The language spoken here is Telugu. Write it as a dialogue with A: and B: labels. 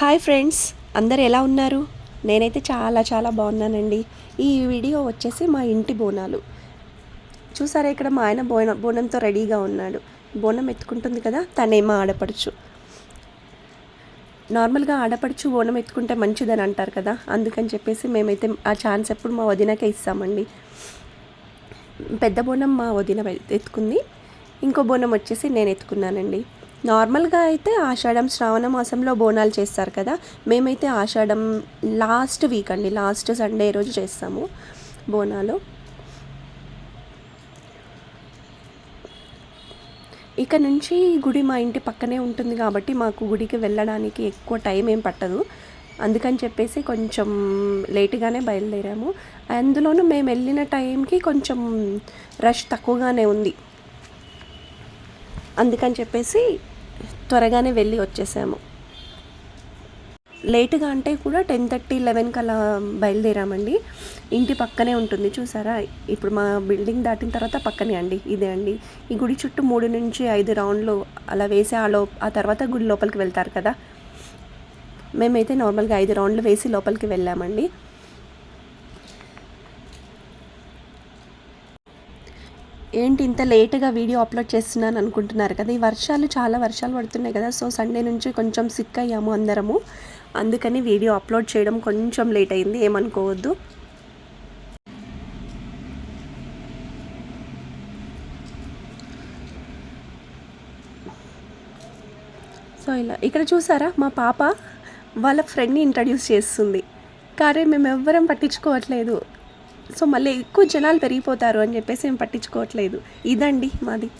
A: హాయ్ ఫ్రెండ్స్ అందరు ఎలా ఉన్నారు? నేనైతే చాలా చాలా బాగున్నానండి. ఈ వీడియో వచ్చేసి మా ఇంటి బోనాలు. చూసారా ఇక్కడ మా ఆయన బోన బోనంతో రెడీగా ఉన్నాడు. బోనం ఎత్తుకుంటుంది కదా తనేమో ఆడపడుచు. నార్మల్గా ఆడపడుచు బోనం ఎత్తుకుంటే మంచిదని అంటారు కదా అందుకని చెప్పేసి మేమైతే ఆ ఛాన్స్ ఎప్పుడు మా వదినకే ఇస్తామండి. పెద్ద బోనం మా వదిన ఎత్తుకుంది. ఇంకో బోనం వచ్చేసి నేను ఎత్తుకున్నానండి. నార్మల్గా అయితే ఆషాఢం శ్రావణ మాసంలో బోనాలు చేస్తారు కదా. మేమైతే ఆషాఢం లాస్ట్ వీక్ అండి లాస్ట్ సండే రోజు చేస్తాము బోనాలు. ఇక నుంచి గుడి మా ఇంటి పక్కనే ఉంటుంది కాబట్టి మాకు గుడికి వెళ్ళడానికి ఎక్కువ టైం ఏం పట్టదు. అందుకని చెప్పేసి కొంచెం లేటుగానే బయలుదేరాము. అందులోనూ మేము వెళ్ళిన టైంకి కొంచెం రష్ తక్కువగానే ఉంది. అందుకని చెప్పేసి త్వరగానే వెళ్ళి వచ్చేసాము. లేటుగా అంటే కూడా టెన్ థర్టీ లెవెన్కి అలా బయలుదేరామండి. ఇంటి పక్కనే ఉంటుంది చూసారా? ఇప్పుడు మా బిల్డింగ్ దాటిన తర్వాత పక్కనే అండి ఇదే అండి. ఈ గుడి చుట్టూ మూడు నుంచి ఐదు రౌండ్లు అలా వేసి ఆ లో ఆ తర్వాత గుడి లోపలికి వెళ్తారు కదా? మేమైతే నార్మల్గా ఐదు రౌండ్లు వేసి లోపలికి వెళ్ళామండి. ఏంటి ఇంత లేట్గా వీడియో అప్లోడ్ చేస్తున్నాను అనుకుంటున్నారు కదా? ఈ వర్షాలు చాలా వర్షాలు పడుతున్నాయి కదా. సో సండే నుంచి కొంచెం సిక్ అయ్యాము అందరము. అందుకని వీడియో అప్లోడ్ చేయడం కొంచెం లేట్ అయింది. ఏమనుకోవద్దు. సో ఇలా. ఇక్కడ చూసారా? మా పాప వాళ్ళ ఫ్రెండ్ని ఇంట్రడ్యూస్ చేస్తుంది. కానీ మేము ఎవ్వరం పట్టించుకోవట్లేదు. సో మళ్ళీ ఎక్కువ జనాలు పెరిగిపోతారు అని చెప్పేసి మేము పట్టించుకోవట్లేదు. ఇదండి మాది.